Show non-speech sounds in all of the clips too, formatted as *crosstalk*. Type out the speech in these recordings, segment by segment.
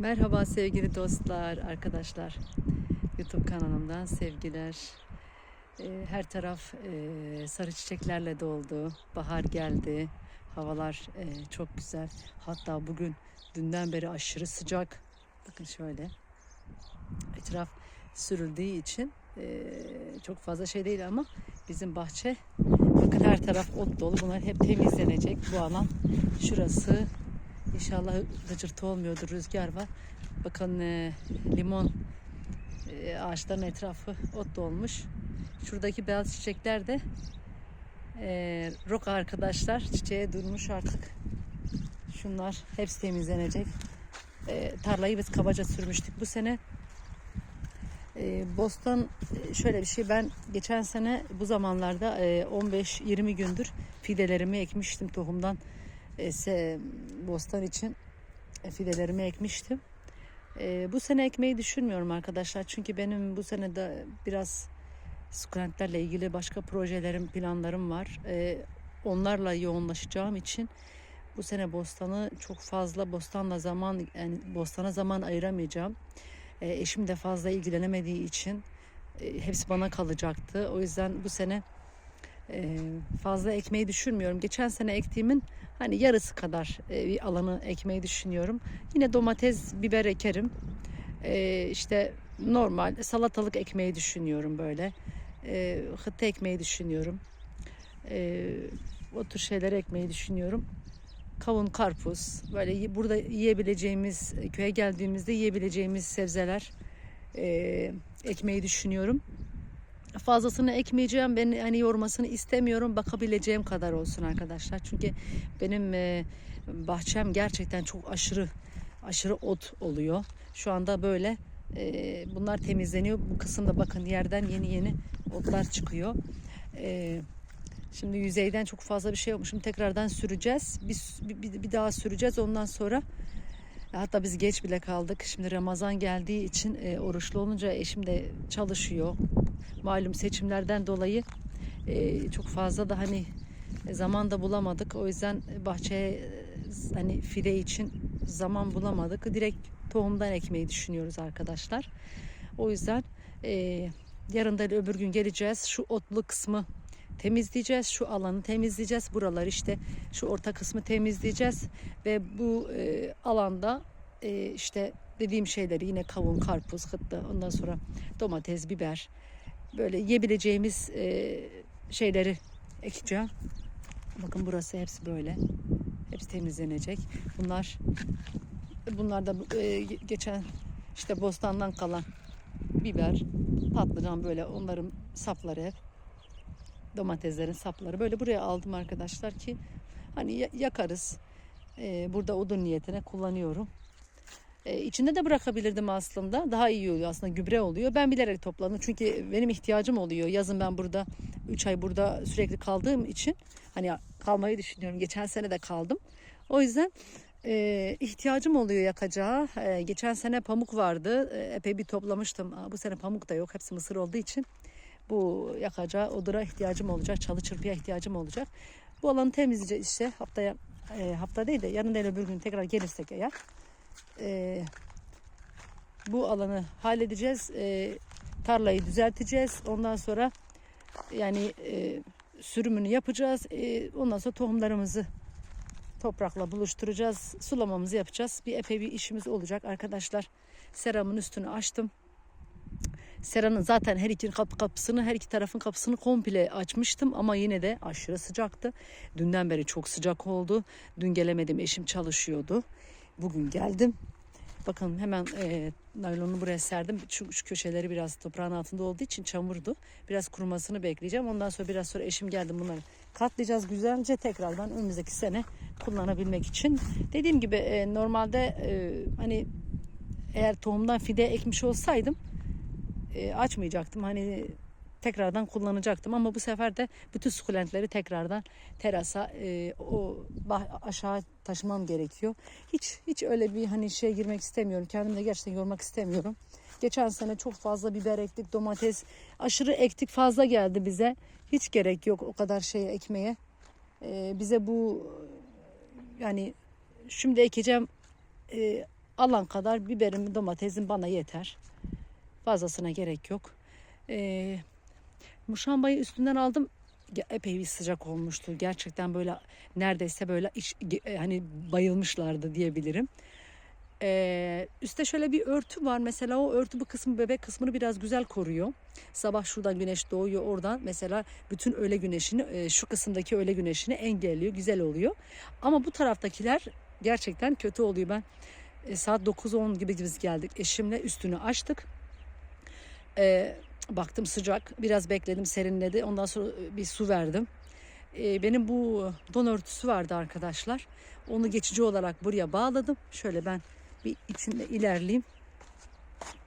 Merhaba sevgili dostlar, arkadaşlar. YouTube kanalımdan sevgiler. Ee, Her taraf e, sarı çiçeklerle doldu. Bahar geldi. Havalar e, çok güzel. Hatta bugün dünden beri aşırı sıcak. Bakın şöyle. Etraf sürüldüğü için e, çok fazla şey değil ama bizim bahçe bakın her taraf ot dolu. Bunlar hep temizlenecek bu alan. Şurası İnşallah gıcırtı olmuyordur, rüzgar var. Bakın e, limon e, ağaçların etrafı ot dolmuş. Şuradaki beyaz çiçekler de e, roka arkadaşlar. Çiçeğe durmuş artık. Şunlar hepsi temizlenecek. E, tarlayı biz kabaca sürmüştük bu sene. E, bostan e, şöyle bir şey ben geçen sene bu zamanlarda e, 15-20 gündür fidelerimi ekmiştim tohumdan e, bostan için e, fidelerimi ekmiştim. E, bu sene ekmeyi düşünmüyorum arkadaşlar. Çünkü benim bu sene de biraz sukulentlerle ilgili başka projelerim, planlarım var. E, onlarla yoğunlaşacağım için bu sene bostanı çok fazla bostanla zaman yani bostana zaman ayıramayacağım. E, eşim de fazla ilgilenemediği için e, hepsi bana kalacaktı. O yüzden bu sene e, fazla ekmeyi düşünmüyorum. Geçen sene ektiğimin hani yarısı kadar e, bir alanı ekmeyi düşünüyorum. Yine domates, biber ekerim. E, işte normal salatalık ekmeyi düşünüyorum böyle. E, hıttı ekmeyi düşünüyorum. E, o tür şeyleri ekmeyi düşünüyorum. Kavun, karpuz, böyle burada yiyebileceğimiz, köye geldiğimizde yiyebileceğimiz sebzeler e, ekmeyi düşünüyorum fazlasını ekmeyeceğim. Ben hani yormasını istemiyorum. Bakabileceğim kadar olsun arkadaşlar. Çünkü benim e, bahçem gerçekten çok aşırı aşırı ot oluyor. Şu anda böyle e, bunlar temizleniyor. Bu kısımda bakın yerden yeni yeni otlar çıkıyor. E, şimdi yüzeyden çok fazla bir şey. Şimdi tekrardan süreceğiz. Bir, bir, bir daha süreceğiz. Ondan sonra Hatta biz geç bile kaldık. Şimdi Ramazan geldiği için e, oruçlu olunca eşim de çalışıyor. Malum seçimlerden dolayı e, çok fazla da hani zaman da bulamadık. O yüzden bahçeye e, hani fide için zaman bulamadık. Direkt tohumdan ekmeyi düşünüyoruz arkadaşlar. O yüzden e, yarın da öbür gün geleceğiz. Şu otlu kısmı temizleyeceğiz. Şu alanı temizleyeceğiz. Buralar işte şu orta kısmı temizleyeceğiz. Ve bu e, alanda e, işte dediğim şeyleri yine kavun, karpuz, hıttı ondan sonra domates, biber böyle yiyebileceğimiz e, şeyleri ekeceğim. Bakın burası hepsi böyle. Hepsi temizlenecek. Bunlar bunlar da e, geçen işte bostandan kalan biber, patlıcan böyle onların sapları hep domateslerin sapları böyle buraya aldım arkadaşlar ki hani ya- yakarız. Ee, burada odun niyetine kullanıyorum. Ee, içinde de bırakabilirdim aslında. Daha iyi oluyor aslında gübre oluyor. Ben bilerek topladım çünkü benim ihtiyacım oluyor. Yazın ben burada 3 ay burada sürekli kaldığım için hani kalmayı düşünüyorum. Geçen sene de kaldım. O yüzden e, ihtiyacım oluyor yakacağı. E, geçen sene pamuk vardı. E, epey bir toplamıştım. Bu sene pamuk da yok. Hepsi mısır olduğu için bu yakacağı odura ihtiyacım olacak. Çalı çırpıya ihtiyacım olacak. Bu alanı temizleyeceğiz işte haftaya e, hafta değil de yarın değil öbür gün tekrar gelirsek eğer e, bu alanı halledeceğiz. E, tarlayı düzelteceğiz. Ondan sonra yani e, sürümünü yapacağız. E, ondan sonra tohumlarımızı toprakla buluşturacağız. Sulamamızı yapacağız. Bir epey bir işimiz olacak arkadaşlar. Seramın üstünü açtım. Seranın zaten her iki kap kapısını, her iki tarafın kapısını komple açmıştım ama yine de aşırı sıcaktı. Dünden beri çok sıcak oldu. Dün gelemedim, eşim çalışıyordu. Bugün geldim. Bakın hemen e, naylonu buraya serdim. Şu, şu köşeleri biraz toprağın altında olduğu için çamurdu. Biraz kurumasını bekleyeceğim. Ondan sonra biraz sonra eşim geldi bunları katlayacağız güzelce tekrardan önümüzdeki sene kullanabilmek için. Dediğim gibi e, normalde e, hani eğer tohumdan fide ekmiş olsaydım e, açmayacaktım. Hani tekrardan kullanacaktım ama bu sefer de bütün sukulentleri tekrardan terasa e, o bah- aşağı taşımam gerekiyor. Hiç hiç öyle bir hani şey girmek istemiyorum. Kendimi de gerçekten yormak istemiyorum. Geçen sene çok fazla biber ektik, domates aşırı ektik fazla geldi bize. Hiç gerek yok o kadar şeye ekmeye. E, bize bu yani şimdi ekeceğim e, alan kadar biberim, domatesim bana yeter. Fazlasına gerek yok. Ee, muşambayı üstünden aldım. Epey bir sıcak olmuştu. Gerçekten böyle neredeyse böyle iç, e, hani bayılmışlardı diyebilirim. Ee, üstte şöyle bir örtü var. Mesela o örtü bu kısmı bebek kısmını biraz güzel koruyor. Sabah şuradan güneş doğuyor oradan. Mesela bütün öğle güneşini e, şu kısımdaki öğle güneşini engelliyor. Güzel oluyor. Ama bu taraftakiler gerçekten kötü oluyor. Ben e, saat 9-10 gibi biz geldik. Eşimle üstünü açtık. Ee, baktım sıcak. Biraz bekledim serinledi. Ondan sonra e, bir su verdim. Ee, benim bu don örtüsü vardı arkadaşlar. Onu geçici olarak buraya bağladım. Şöyle ben bir içinde ilerleyeyim.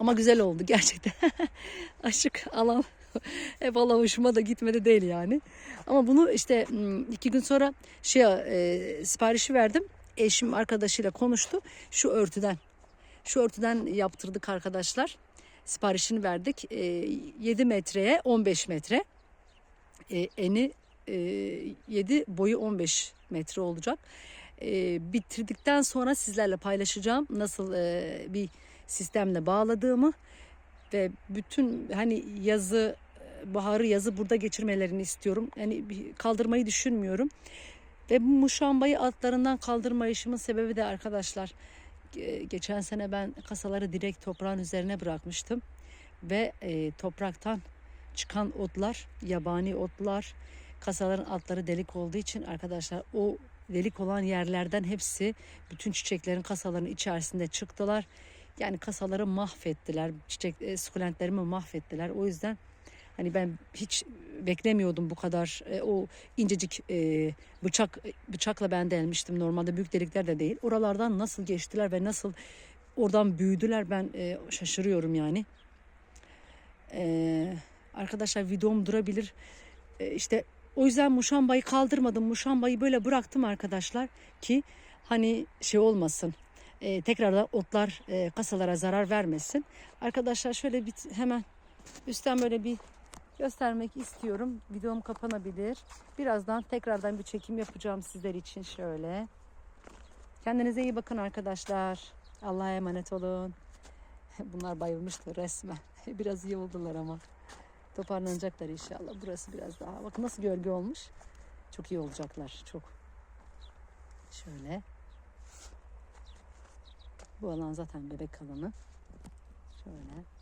Ama güzel oldu gerçekten. *laughs* Açık alan. *laughs* Hep Allah hoşuma da gitmedi değil yani. Ama bunu işte hmm, iki gün sonra şey e, siparişi verdim. Eşim arkadaşıyla konuştu. Şu örtüden. Şu örtüden yaptırdık arkadaşlar. Siparişini verdik. E, 7 metreye 15 metre. E, eni e, 7 boyu 15 metre olacak. E, bitirdikten sonra sizlerle paylaşacağım nasıl e, bir sistemle bağladığımı ve bütün hani yazı baharı yazı burada geçirmelerini istiyorum. Yani kaldırmayı düşünmüyorum. Ve bu muşambayı altlarından kaldırma işimin sebebi de arkadaşlar geçen sene ben kasaları direkt toprağın üzerine bırakmıştım ve e, topraktan çıkan otlar, yabani otlar, kasaların altları delik olduğu için arkadaşlar o delik olan yerlerden hepsi bütün çiçeklerin kasaların içerisinde çıktılar. Yani kasaları mahvettiler. Çiçek e, sukulentlerimi mahvettiler. O yüzden hani ben hiç beklemiyordum bu kadar e, o incecik e, bıçak bıçakla ben delmiştim. Normalde büyük delikler de değil. Oralardan nasıl geçtiler ve nasıl oradan büyüdüler ben e, şaşırıyorum yani. E, arkadaşlar videom durabilir. E, işte o yüzden muşambayı kaldırmadım. Muşambayı böyle bıraktım arkadaşlar ki hani şey olmasın. E, tekrardan otlar e, kasalara zarar vermesin. Arkadaşlar şöyle bir hemen üstten böyle bir göstermek istiyorum. Videom kapanabilir. Birazdan tekrardan bir çekim yapacağım sizler için şöyle. Kendinize iyi bakın arkadaşlar. Allah'a emanet olun. *laughs* Bunlar bayılmıştı resmen. *laughs* Biraz iyi oldular ama. Toparlanacaklar inşallah. Burası biraz daha. Bakın nasıl gölge olmuş. Çok iyi olacaklar. Çok. Şöyle. Bu alan zaten bebek alanı. Şöyle.